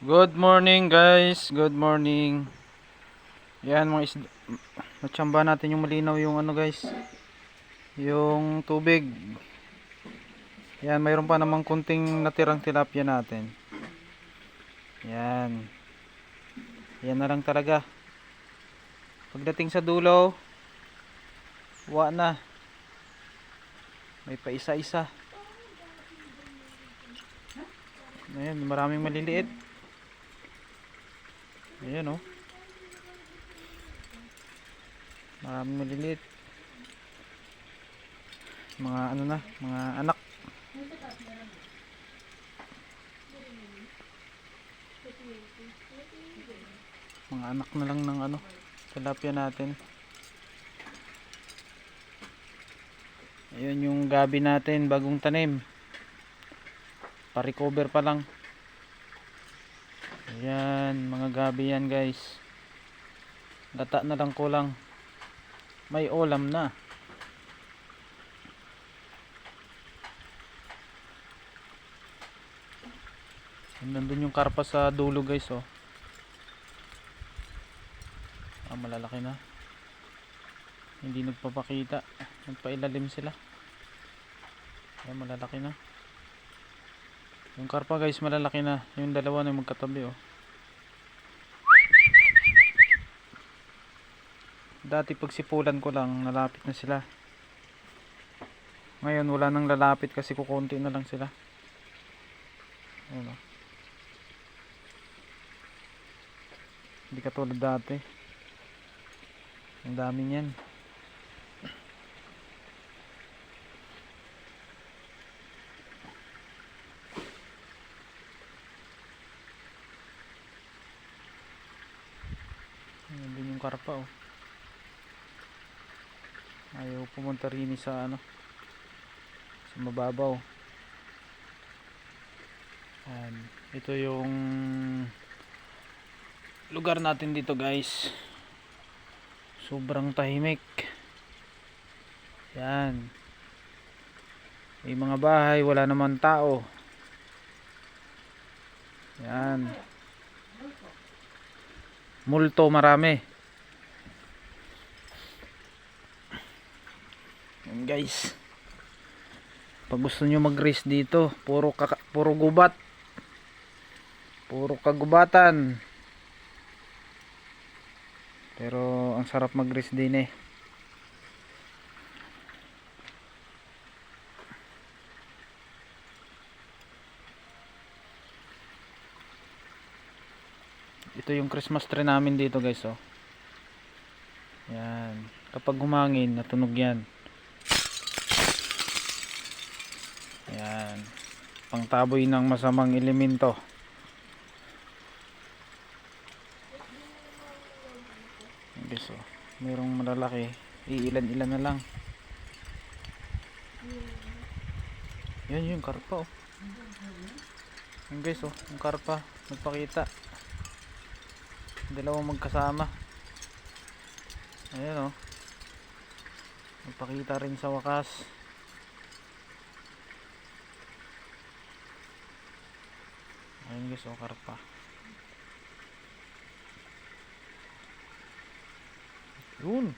Good morning guys, good morning. Yan mga isda. Natsamba natin yung malinaw yung ano guys. Yung tubig. Yan, mayroon pa namang kunting natirang tilapia natin. Yan. Yan na lang talaga. Pagdating sa dulo, wa na. May pa isa-isa. Ayan, maraming maliliit. Ayan oh. Maraming maliliit. Mga ano na, mga anak. Mga anak na lang ng ano, tilapia natin. Ayun yung gabi natin, bagong tanim. Pa-recover pa lang. Ayan, mga gabi yan guys. Gata na lang kulang. May ulam na. Nandun yung karpa sa dulo guys oh. Ah, malalaki na. Hindi nagpapakita. Nagpailalim sila. Ayan, malalaki na. Yung karpa guys, malalaki na. Yung dalawa na magkatabi oh. Dati pag sipulan ko lang, nalapit na sila. Ngayon wala nang lalapit kasi kukunti na lang sila. Ayun oh. Hindi katulad dati. Ang dami niyan. Ayan din yung karpa oh. Ayaw pumunta rin sa ano sa mababaw. Ayan. Ito yung lugar natin dito guys. Sobrang tahimik. Yan. May mga bahay, wala naman tao. Yan. Multo marami. Yan guys. Pag gusto nyo mag-race dito, puro puro gubat. Puro kagubatan. Pero ang sarap mag-race din eh. Ito yung Christmas tree namin dito guys oh. Yan. Kapag humangin, natunog yan. Yan. Pangtaboy ng masamang elemento. Guys oh. Merong malalaki. Iilan-ilan na lang. Yan yung karpa oh. Yan guys oh. Yung karpa. Nagpakita. Dalawang magkasama. Ayan oh. Nagpakita rin sa wakas. Ayan guys oh. Karpa. Yun.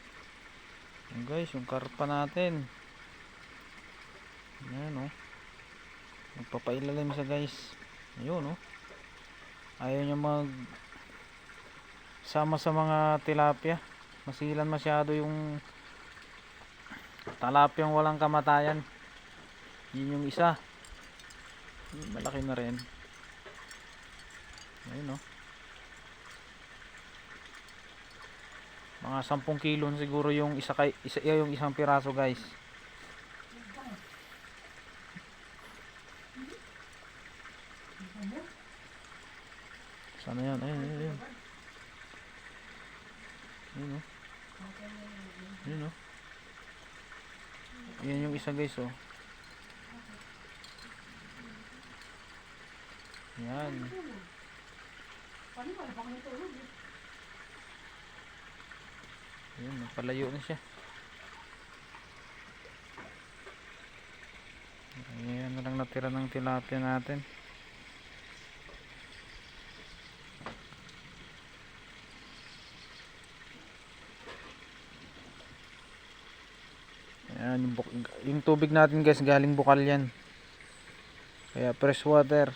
Yan guys, yung karpa natin. Ayan oh. Nagpapailalim sa guys. Ayun oh. Ayaw niya mag sama sa mga tilapia. Masilan masyado yung talapyang walang kamatayan. Yun yung isa. Malaki na rin. Ayun oh. Mga 10 kilo siguro yung isa kay isa yung isang piraso, guys. Sana yan? Ayun, ayun, ayun. Ayun, oh. Ayun, oh. Yan yung isa, guys, oh. Yan. Ayun, napalayo na siya. Ayan na lang natira ng tilapia natin. Yung tubig natin guys galing bukal yan kaya fresh water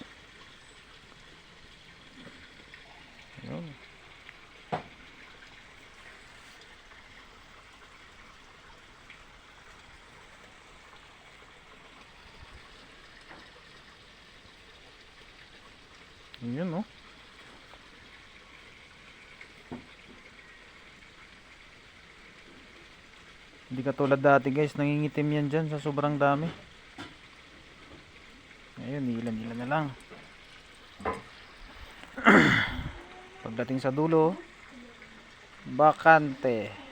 Yun. Yun no. Hindi katulad dati guys, nangingitim yan dyan sa sobrang dami. Ngayon, ilan-ilan na lang. Pagdating sa dulo, bakante.